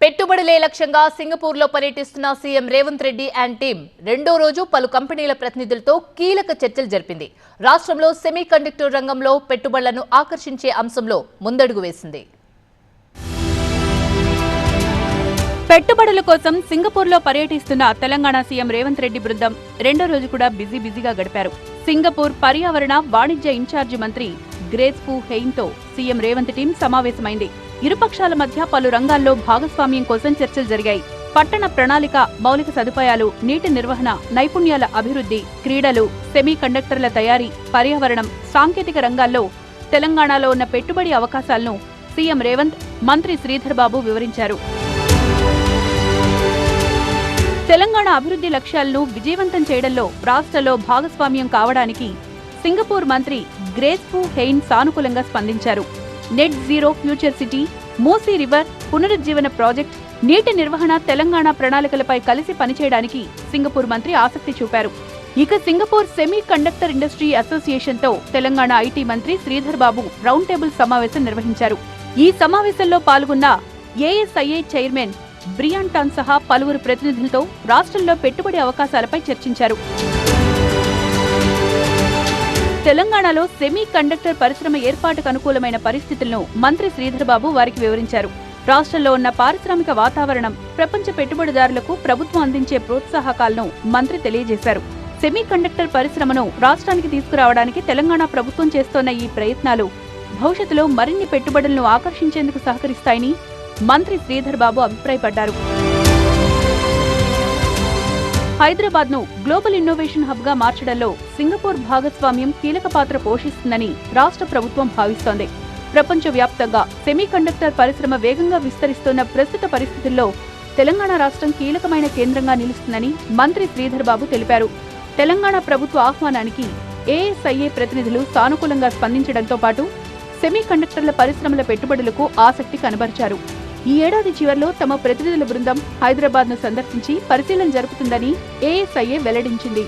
పెట్టుబడులే లక్ష్యంగా సింగపూర్లో పర్యటిస్తున్న CM Revanth Reddy and team రెండో రోజు పలు కంపెనీల ప్రతినిధులతో కీలక చర్చలు జరిపింది. రాష్ట్రంలో సెమీ కండక్టర్ రంగంలో పెట్టుబడులను ఆకర్షించే అంశంలో ముందడుగు వేసింది. పెట్టుబడుల కోసం సింగపూర్లో పర్యటిస్తున్న తెలంగాణ సీఎం రేవంత్ రెడ్డి బృందం రెండో రోజు కూడా బిజీ బిజీగా గడిపారు. సింగపూర్ పర్యావరణ వాణిజ్య ఇన్ఛార్జి మంత్రి గ్రేస్ పూ హెయిన్తో సీఎం రేవంత్ టీం సమావేశమైంది. ఇరుపక్షాల మధ్య పలు రంగాల్లో భాగస్వామ్యం కోసం చర్చలు జరిగాయి. పట్టణ ప్రణాళిక మౌలిక సదుపాయాలు నీటి నిర్వహణ నైపుణ్యాల అభివృద్ధి క్రీడలు సెమీ కండక్టర్ల తయారీ పర్యావరణం సాంకేతిక రంగాల్లో తెలంగాణలో ఉన్న పెట్టుబడి అవకాశాలను సీఎం రేవంత్ మంత్రి శ్రీధర్ బాబు వివరించారు. తెలంగాణ అభివృద్ధి లక్ష్యాలను విజయవంతం చేయడంలో రాష్ట్రంలో భాగస్వామ్యం కావడానికి సింగపూర్ మంత్రి గ్రేస్ఫు హెయిన్ సానుకూలంగా స్పందించారు. Net zero future city Musi river పునరుజ్జీవన project నీటి నిర్వహణ తెలంగాణ ప్రణాళికలపై కలిసి పనిచేయడానికి సింగపూర్ మంత్రి ఆసక్తి చూపారు ఇక సింగపూర్ సెమీ కండక్టర్ ఇండస్ట్రీ అసోసియేషన్తో తెలంగాణ ఐటీ మంత్రి శ్రీధర్ బాబు రౌండ్ టేబుల్ సమావేశం నిర్వహించారు ఈ సమావేశంలో పాల్గొన్న ఏఎస్ఐఏ చైర్మన్ బ్రియాన్ టాన్ సహా పలువురు ప్రతినిధులతో రాష్ట్రంలో పెట్టుబడి అవకాశాలపై చర్చించారు. తెలంగాణలో సెమీ కండక్టర్ పరిశ్రమ ఏర్పాటుకు అనుకూలమైన పరిస్థితులను మంత్రి శ్రీధర్ బాబు వారికి వివరించారు. రాష్ట్రంలో ఉన్న పారిశ్రామిక వాతావరణం ప్రపంచ పెట్టుబడిదారులకు ప్రభుత్వం అందించే ప్రోత్సాహకాలను మంత్రి తెలియజేశారు. సెమీ కండక్టర్ పరిశ్రమను రాష్ట్రానికి తీసుకురావడానికి తెలంగాణ ప్రభుత్వం చేస్తోన్న ఈ ప్రయత్నాలు భవిష్యత్తులో మరిన్ని పెట్టుబడులను ఆకర్షించేందుకు సహకరిస్తాయని మంత్రి శ్రీధర్ బాబు అభిప్రాయపడ్డారు. హైదరాబాద్ను గ్లోబల్ ఇన్నోవేషన్ హబ్గా మార్చడంలో సింగపూర్ భాగస్వామ్యం కీలక పాత్ర పోషిస్తుందని రాష్ట్ర ప్రభుత్వం భావిస్తోంది. ప్రపంచవ్యాప్తంగా సెమీ కండక్టర్ పరిశ్రమ వేగంగా విస్తరిస్తున్న ప్రస్తుత పరిస్థితుల్లో తెలంగాణ రాష్ట్రం కీలకమైన కేంద్రంగా నిలుస్తుందని మంత్రి శ్రీధర్ బాబు తెలిపారు. తెలంగాణ ప్రభుత్వ ఆహ్వానానికి ఏఎస్ఐఏ ప్రతినిధులు సానుకూలంగా స్పందించడంతో పాటు సెమీ కండక్టర్ల పరిశ్రమల పెట్టుబడులకు ఆసక్తి కనబరిచారు. ఈ ఏడాది చివరిలో తమ ప్రతినిధుల బృందం హైదరాబాద్ను సందర్శించి పరిశీలన జరుపుతుందని ఏఎస్ఐఏ వెల్లడించింది.